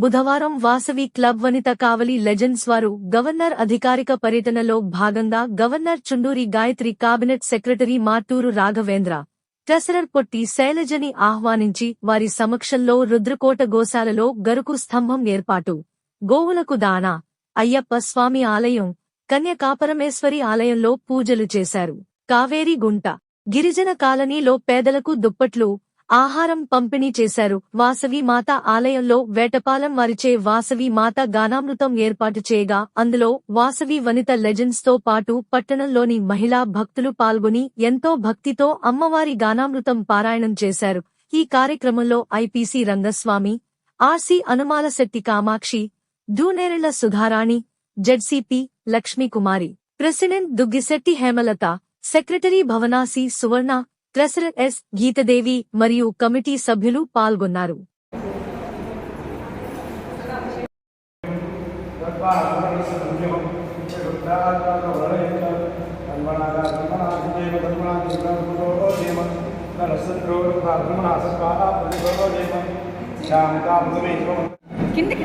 బుధవారం Vasavi club Vanitha Kavali legends వారు governor అధికారిక పర్యటనలో భాగంగా governor Chunduri Gayathri cabinet secretary Martur Raghavendra treasurer Potti శైలజని ఆహ్వానించి వారి సమక్షంలో రుద్రకోట గోశాలలో గరుకు స్తంభం ఏర్పాటు. గోవులకు దానా అయ్యప్ప స్వామి ఆలయం కన్యకాపరమేశ్వరి ఆలయంలో పూజలు చేశారు. కావేరి గుంట గిరిజన కాలనీలో పేదలకు దుప్పట్లు ఆహారం పంపిణీ చేశారు. వాసవి మాత ఆలయంలో వేటపాలెం వారిచే వాసవి మాత గానామృతం ఏర్పాటు చేయగా అందులో వాసవి వనిత లెజెండ్స్తో పాటు పట్టణంలోని మహిళా భక్తులు పాల్గొని ఎంతో భక్తితో అమ్మవారి గానామృతం పారాయణం చేశారు. ఈ కార్యక్రమంలో IPC Rangaswamy RC Anumalasetty Kamakshi Dooneralla Sudharani ZCP Lakshmikumari president Duggisetty Hemalatha secretary Bhavanasi Suvarna treasurer S. Geethadevi మరియు కమిటీ సభ్యులు పాల్గొన్నారు. కిందకి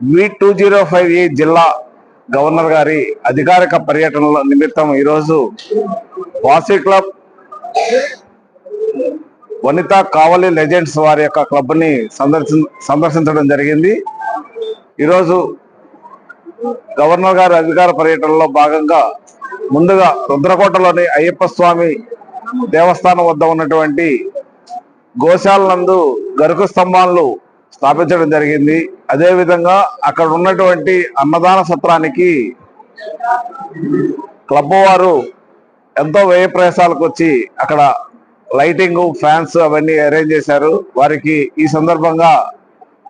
వి టూ జీరో ఫైవ్ ఈ జిల్లా గవర్నర్ గారి అధికారిక పర్యటనల నిమిత్తం ఈరోజు వాసీ క్లబ్ వనిత కావలి లెజెండ్స్ వారి యొక్క క్లబ్ని సందర్శి సందర్శించడం జరిగింది. ఈరోజు గవర్నర్ గారి అధికార పర్యటనలో భాగంగా ముందుగా రుద్రకోటలోని అయ్యప్ప స్వామి దేవస్థానం వద్ద ఉన్నటువంటి గోశాల నందు గరుకు స్తంభాలు స్థాపించడం జరిగింది. అదేవిధంగా అక్కడ ఉన్నటువంటి అన్నదాన సత్రానికి క్లబ్ వారు ఎంతో వ్యయ ప్రయాసాలకు వచ్చి అక్కడ లైటింగ్ ఫ్యాన్స్ అవన్నీ అరేంజ్ చేశారు. వారికి ఈ సందర్భంగా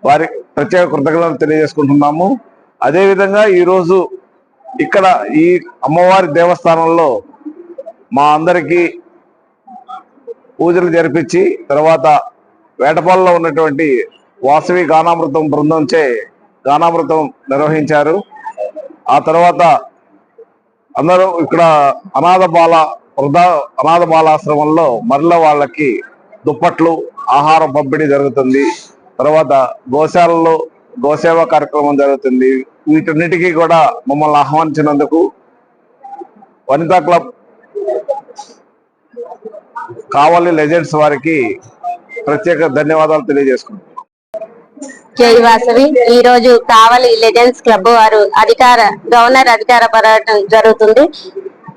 వారి ప్రత్యేక కృతజ్ఞతలు తెలియజేసుకుంటున్నాము. అదేవిధంగా ఈరోజు ఇక్కడ ఈ అమ్మవారి దేవస్థానంలో మా అందరికీ పూజలు జరిపించి తర్వాత వేటపాలలో ఉన్నటువంటి వాసవి గానామృతం బృందంచే గానామృతం నిర్వహించారు. ఆ తర్వాత అందరూ ఇక్కడ అనాథ బాల వృధా అనాథ బాలాశ్రమంలో మరల వాళ్ళకి దుప్పట్లు ఆహారం పంపిణీ జరుగుతుంది. తర్వాత గోశాలలో గోసేవ కార్యక్రమం జరుగుతుంది. వీటన్నిటికీ కూడా మమ్మల్ని ఆహ్వానించినందుకు వనితా క్లబ్ కావలి లెజెండ్స్ వారికి ప్రత్యేక ధన్యవాదాలు తెలియజేసుకుంటున్నాను జై వాసవి ఈ రోజు కావలి లెజెండ్స్ క్లబ్ వారు అధికార గవర్నర్ అధికార పర్యటన జరుగుతుంది.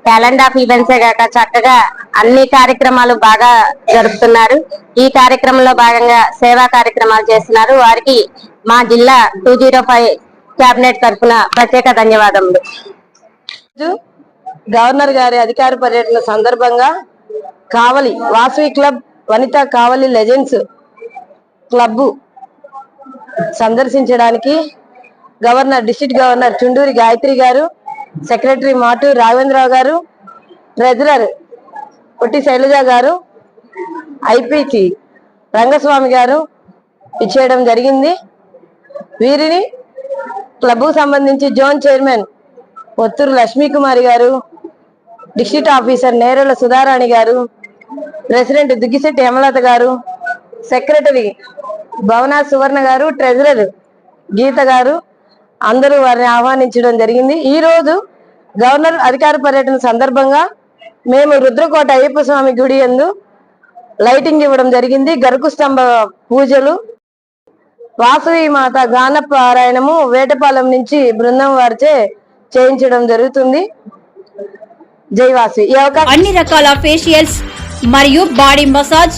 టాలెంట్ ఆఫ్ ఈవెంట్సే కాక చక్కగా అన్ని కార్యక్రమాలు బాగా జరుపుతున్నారు. ఈ కార్యక్రమంలో భాగంగా సేవా కార్యక్రమాలు చేస్తున్నారు. వారికి మా జిల్లా టూ జీరో ఫైవ్ కేబినెట్ తరఫున ప్రత్యేక ధన్యవాదములు. గవర్నర్ గారి అధికార పర్యటన సందర్భంగా Kavali Vasavi club Vanitha Kavali legends club సందర్శించడానికి governor district governor Chunduri Gayathri గారు సెక్రటరీ మాటు రాఘవేంద్రరావు గారు ట్రెజరర్ పొట్టి శైలజ గారు ఐపీకి రంగస్వామి గారు ఇచ్చేయడం జరిగింది. వీరిని క్లబ్కు సంబంధించి జోన్ చైర్మన్ పొత్తూరు లక్ష్మీకుమారి గారు డిస్ట్రిక్ట్ ఆఫీసర్ నేరెల సుధారాణి గారు ప్రెసిడెంట్ దుగ్గిశెట్టి హేమలత గారు సెక్రటరీ భవనా సువర్ణ గారు ట్రెజరర్ గీత గారు అందరూ వారిని ఆహ్వానించడం జరిగింది. ఈ రోజు గవర్నర్ అధికార పర్యటన సందర్భంగా మేము రుద్రకోట అయ్యప్ప స్వామి గుడి యందు లైటింగ్ ఇవ్వడం జరిగింది. గరుకు స్తంభ పూజలు వాసవి మాత గాన పారాయణము వేటపాలెం నుంచి బృందం వారిచే చేయించడం జరుగుతుంది. జై వాసవి. ఈ అన్ని రకాల ఫేషియల్స్ మరియు బాడీ మసాజ్